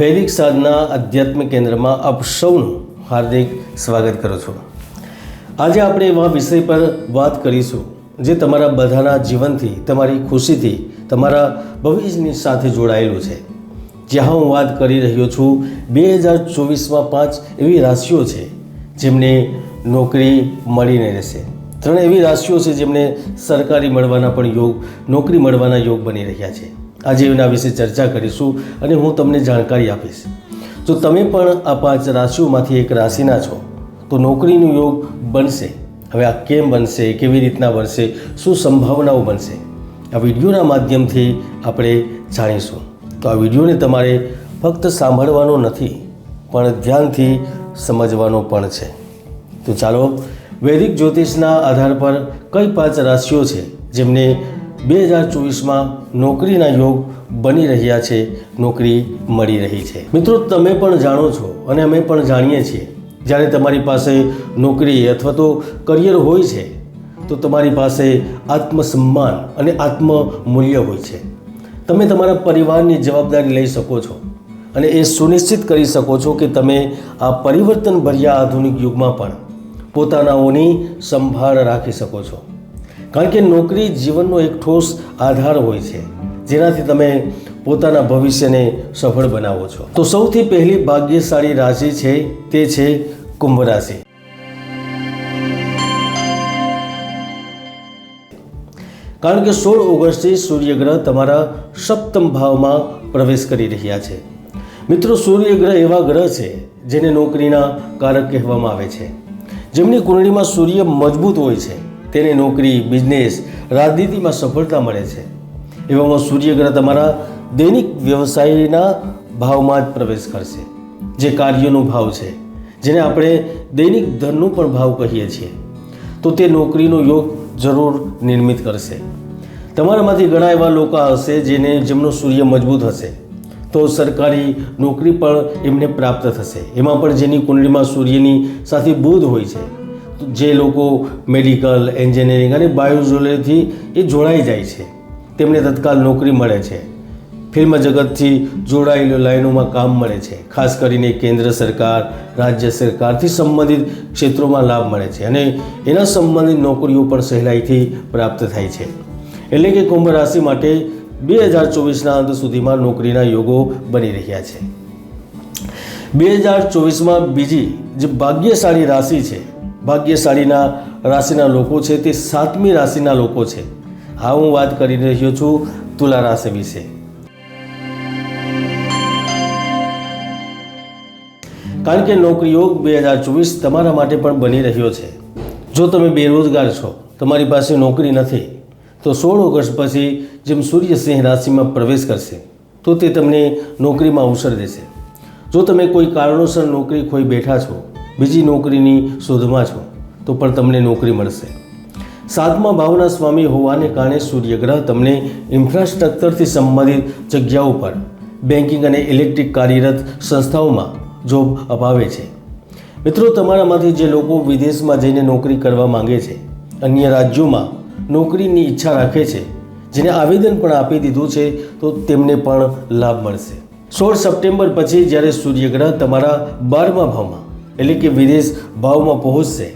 વૈદિક સાધના આધ્યાત્મિક કેન્દ્રમાં આપ સૌનું હાર્દિક સ્વાગત કરું છું. આજે આપણે એવા વિષય પર વાત કરીશું, જે તમારા બધાના જીવનથી, તમારી ખુશીથી, તમારા ભવિષ્યની સાથે જોડાયેલું છે. જ્યાં હું વાત કરી રહ્યો છું, બે હજાર ચોવીસમાં પાંચ એવી રાશિઓ છે, જેમને નોકરી મળીને રહેશે. ત્રણ એવી રાશિઓ છે જેમને સરકારી મળવાના પણ યોગ, નોકરી મળવાના યોગ બની રહ્યા છે. આજે એના વિશે ચર્ચા કરીશું અને હું તમને જાણકારી આપીશ. જો તમે પણ આ પાંચ રાશિઓમાંથી એક રાશિના છો, તો નોકરીનું યોગ બનશે. હવે આ કેમ બનશે, કેવી રીતના બનશે, શું સંભાવનાઓ બનશે, આ વિડીયોના માધ્યમથી આપણે જાણીશું. તો આ વિડીયોને તમારે ફક્ત સાંભળવાનો નથી, પણ ધ્યાનથી સમજવાનો પણ છે. તો ચાલો વૈદિક જ્યોતિષના આધાર પર કઈ પાંચ રાશિઓ છે, જેમને બે હજાર ચોવીસમાં નોકરીના યોગ બની રહ્યા છે, નોકરી મળી રહી છે. મિત્રો, તમે પણ જાણો છો અને અમે પણ જાણીએ છીએ. જ્યારે તમારી પાસે નોકરી અથવા તો કરિયર હોય છે, તો તમારી પાસે આત્મસન્માન અને આત્મમૂલ્ય હોય છે. તમે તમારા પરિવારની જવાબદારી લઈ શકો છો અને એ સુનિશ્ચિત કરી શકો છો કે તમે આ પરિવર્તન ભર્યા આધુનિક યુગમાં પણ પોતાનાઓની સંભાળ રાખી શકો છો. કારણ કે નોકરી જીવનનો એક ઠોસ આધાર હોય છે, જેનાથી તમે પોતાના ભવિષ્યને સફળ બનાવો છો. તો સૌથી પહેલી ભાગ્યશાળી રાશિ છે, તે છે કુંભ રાશિ. કારણ કે સોળ ઓગસ્ટથી સૂર્યગ્રહ તમારા સપ્તમ ભાવમાં પ્રવેશ કરી રહ્યા છે. મિત્રો, સૂર્યગ્રહ એવા ગ્રહ છે, જેને નોકરીના કારક કહેવામાં આવે છે. જેમની કુંડળીમાં સૂર્ય મજબૂત હોય છે. તેને નોકરી બિઝનેસ રાજનીતિમાં સફળતા મળે છે. એવામાં સૂર્યગ્રહ તમારા દૈનિક વ્યવસાયના ભાવમાં જ પ્રવેશ કરશે. જે કાર્યનો ભાવ છે, જેને આપણે દૈનિક ધનનો પણ ભાવ કહીએ છીએ, તો તે નોકરીનો યોગ જરૂર નિર્મિત કરશે. તમારામાંથી ઘણા એવા લોકો હશે જેને જેમનો સૂર્ય મજબૂત હશે. તો સરકારી નોકરી પણ એમને પ્રાપ્ત થશે. એમાં પણ જેની કુંડળીમાં સૂર્યની સાથે બુધ હોય છે જે લોકો મેડિકલ, એન્જિનિયરિંગ અને બાયોઝોલેથી એ જોડાઈ જાય છે. તેમને તત્કાલ નોકરી મળે છે. ફિલ્મ જગતથી જોડાયેલી લાઈનોમાં કામ મળે છે. ખાસ કરીને કેન્દ્ર સરકાર, રાજ્ય સરકારથી સંબંધિત ક્ષેત્રોમાં લાભ મળે છે અને એના સંબંધિત નોકરીઓ પણ સહેલાઈથી પ્રાપ્ત થાય છે. એટલે કે કુંભ રાશિ માટે બે હજાર ચોવીસના અંત સુધીમાં નોકરીના યોગો બની રહ્યા છે. બે હજાર ચોવીસમાં બીજી જે ભાગ્યશાળી રાશિ છે ભાગ્યશાળીના રાશિના લોકો છે તે સાતમી રાશિના લોકો છે. હા, હું વાત કરી રહ્યો છું તુલા રાશિ વિશે. કારણ કે નોકરી યોગ બે હજાર ચોવીસ તમારા માટે પણ બની રહ્યો છે. જો તમે બેરોજગાર છો, તમારી પાસે નોકરી નથી, તો સોળ ઓગસ્ટ પછી જેમ સૂર્યસિંહ રાશિમાં પ્રવેશ કરશે, તો તે તમને નોકરીમાં અવસર દેશે. જો તમે કોઈ કારણોસર નોકરી ખોઈ બેઠા છો બીજી નોકરીની શોધમાં છો, તો પણ તમને નોકરી મળશે. સાતમા ભાવના સ્વામી હોવાને કારણે સૂર્યગ્રહ તમને ઇન્ફ્રાસ્ટ્રક્ચરથી સંબંધિત જગ્યાઓ પર બેન્કિંગ અને ઇલેક્ટ્રિક કાર્યરત સંસ્થાઓમાં જોબ અપાવે છે. મિત્રો, તમારામાંથી જે લોકો વિદેશમાં જઈને નોકરી કરવા માંગે છે, અન્ય રાજ્યોમાં નોકરીની ઈચ્છા રાખે છે, જેને આવેદન પણ આપી દીધું છે, તો તેમને પણ લાભ મળશે. સોળ સપ્ટેમ્બર પછી જ્યારે સૂર્યગ્રહ તમારા બારમા ભાવમાં એટલે કે વિદેશ ભાવમાં પહોંચશે.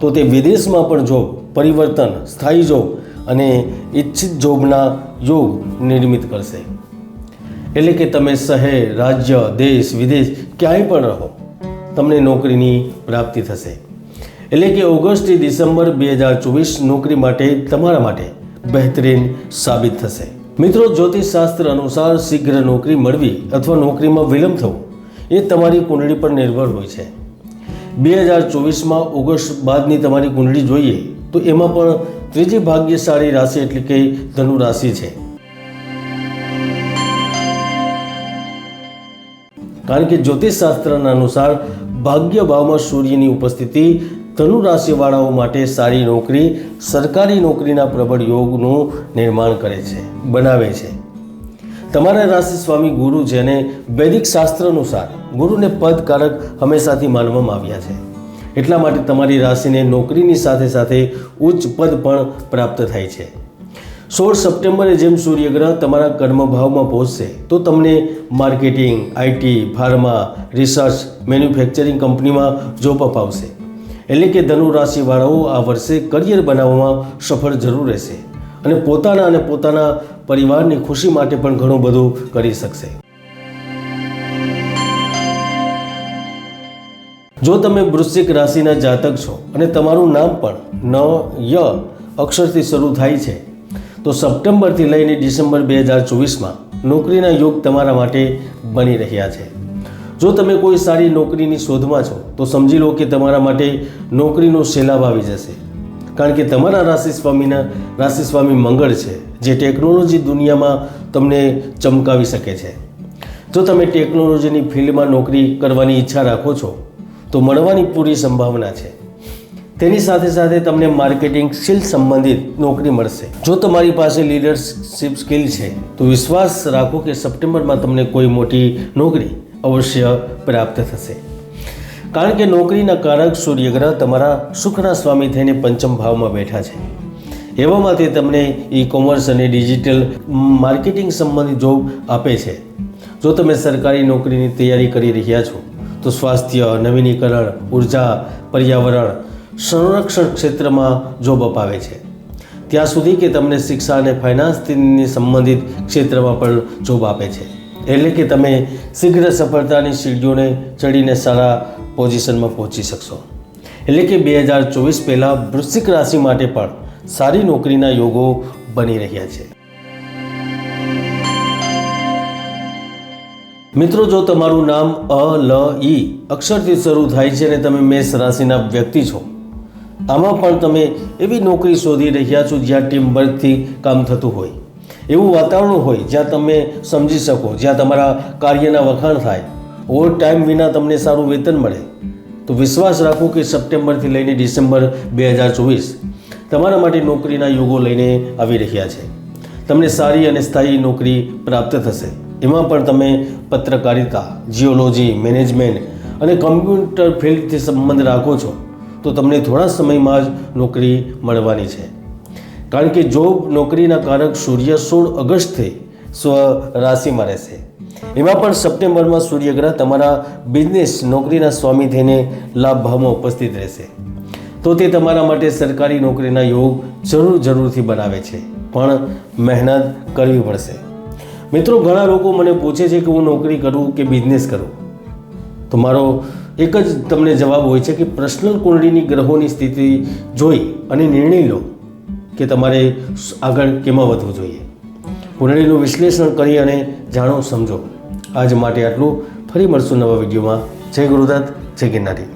તો તે વિદેશમાં પણ જોબ પરિવર્તન, સ્થાયી જોબ અને ઈચ્છિત જોબના યોગ નિર્મિત કરશે. એટલે કે તમે શહેર, રાજ્ય, દેશ, વિદેશ ક્યાંય પણ રહો, તમને નોકરીની પ્રાપ્તિ થશે. એટલે કે ઓગસ્ટથી ડિસેમ્બર બે હજાર ચોવીસ નોકરી માટે, તમારા માટે બહેતરીન સાબિત થશે. મિત્રો, જ્યોતિષશાસ્ત્ર અનુસાર શીઘ્ર નોકરી મળવી અથવા નોકરીમાં વિલંબ થવો, એ તમારી કુંડળી પર નિર્ભર હોય છે. બે હજાર ચોવીસમાં ઓગસ્ટ બાદની તમારી કુંડળી જોઈએ તો એમાં પણ ત્રીજી ભાગ્યશાળી રાશિ એટલે કે ધનુ રાશિ છે. કારણ કે જ્યોતિષશાસ્ત્રના અનુસાર ભાગ્ય ભાવમાં સૂર્યની ઉપસ્થિતિ ધનુ રાશિવાળાઓ માટે સારી નોકરી, સરકારી નોકરીના પ્રબળ યોગનું નિર્માણ કરે છે, બનાવે છે. તમારા રાશિ સ્વામી ગુરુ જેને વૈદિક શાસ્ત્ર અનુસાર ગુરુને પદકારક હંમેશાથી માનવામાં આવ્યા છે. એટલા માટે તમારી રાશિને નોકરીની સાથે સાથે ઉચ્ચ પદ પણ પ્રાપ્ત થાય છે. સોળ સપ્ટેમ્બરે જેમ સૂર્યગ્રહ તમારા કર્મભાવમાં પહોંચશે, તો તમને marketing IT pharma, research, manufacturing કંપનીમાં જોબ અપાવશે. એટલે કે ધનુ રાશિવાળાઓ આ વર્ષે કરિયર બનાવવામાં સફળ જરૂર રહેશે. અને પોતાના અને પોતાના પરિવારની ખુશી માટે પણ ઘણું બધું કરી શકશે. જો તમે વૃશ્ચિક રાશિના જાતક છો અને તમારું નામ પણ ન, ય અક્ષરથી શરૂ થાય છે, તો સપ્ટેમ્બરથી લઈને ડિસેમ્બર બે હજાર ચોવીસમાં નોકરીના યોગ તમારા માટે બની રહ્યા છે. જો તમે કોઈ સારી નોકરીની શોધમાં છો, તો સમજી લો કે તમારા માટે નોકરીનો સેલાબ આવી જશે. કારણ કે તમારા રાશિ સ્વામીના રાશિ સ્વામી મંગળ છે, જે ટેકનોલોજી દુનિયામાં તમને ચમકાવી શકે છે. જો તમે ટેકનોલોજીની ફિલ્ડમાં નોકરી કરવાની ઈચ્છા રાખો છો, તો મળવાની પૂરી સંભાવના છે. તેની સાથે સાથે તમને માર્કેટિંગ સ્કિલ સંબંધિત નોકરી મળશે. જો તમારી પાસે લીડરશિપ સ્કિલ છે, તો વિશ્વાસ રાખો કે સપ્ટેમ્બરમાં તમને કોઈ મોટી નોકરી અવશ્ય પ્રાપ્ત થશે. કારણ કે નોકરીના કારક સૂર્યગ્રહ તમારા સુખના સ્વામી થઈને પંચમ ભાવમાં બેઠા છે. એવામાં તે તમને ઈ કોમર્સ અને ડિજિટલ માર્કેટિંગ સંબંધિત જોબ આપે છે. જો તમે સરકારી નોકરીની તૈયારી કરી રહ્યા છો, તો સ્વાસ્થ્ય, નવીનીકરણ, ઊર્જા, પર્યાવરણ, સંરક્ષણ ક્ષેત્રમાં જોબ અપાવે છે. ત્યાં સુધી કે તમને શિક્ષા અને ફાઇનાન્સની સંબંધિત ક્ષેત્રમાં પણ જોબ આપે છે. એટલે કે તમે શીઘ્ર સફળતાની સીડીઓને ચડીને સારા પોઝિશનમાં પહોંચી શકશો. એટલે કે બે હજાર ચોવીસ પહેલાં વૃશ્ચિક રાશિ માટે પણ સારી નોકરીના યોગો બની રહ્યા છે. મિત્રો, જો તમારું નામ અ, લ, ઈ અક્ષરથી શરૂ થાય છે અને તમે મેષ રાશિના વ્યક્તિ છો, આમાં પણ તમે એવી નોકરી શોધી રહ્યા છો જ્યાં ટીમ વર્કથી કામ થતું હોય. એવું વાતાવરણ હોય જ્યાં તમે સમજી શકો, જ્યાં તમારા કાર્યના વખાણ થાય, ઓવર ટાઈમ વિના તમને સારું વેતન મળે. તો વિશ્વાસ રાખો કે સપ્ટેમ્બરથી લઈને ડિસેમ્બર બે હજાર ચોવીસ તમારા માટે નોકરીના યુગો લઈને આવી રહ્યા છે. તમને સારી અને સ્થાયી નોકરી પ્રાપ્ત થશે. એમાં પણ તમે પત્રકારિતા, જીઓલોજી, મેનેજમેન્ટ અને કમ્પ્યુટર ફિલ્ડથી સંબંધ રાખો છો, તો તમને થોડા સમયમાં જ નોકરી મળવાની છે. કારણ કે જોબ નોકરીના કારક સૂર્ય સોળ ઓગસ્ટથી સ્વ રાશિમાં રહેશે. એમાં પણ સપ્ટેમ્બરમાં સૂર્યગ્રહ તમારા બિઝનેસ નોકરીના સ્વામી થઈને લાભ ભાવમાં ઉપસ્થિત રહેશે. તો તે તમારા માટે સરકારી નોકરીના યોગ જરૂર જરૂરથી બનાવે છે. પણ મહેનત કરવી પડશે. મિત્રો, ઘણા લોકો મને પૂછે છે કે હું નોકરી કરું કે બિઝનેસ કરું? તો મારો એક જ તમને જવાબ હોય છે કે પર્સનલ કુંડળીની ગ્રહોની સ્થિતિ જોઈ અને નિર્ણય લો. કે તમારે આગળ કેમાં વધવું જોઈએ. કુંડળીનું વિશ્લેષણ કરી અને જાણો, સમજો. આજ માટે આટલું. ફરી મળશું નવા વિડીયોમાં. જય ગુરુદત્ત, જય ગિરનારી.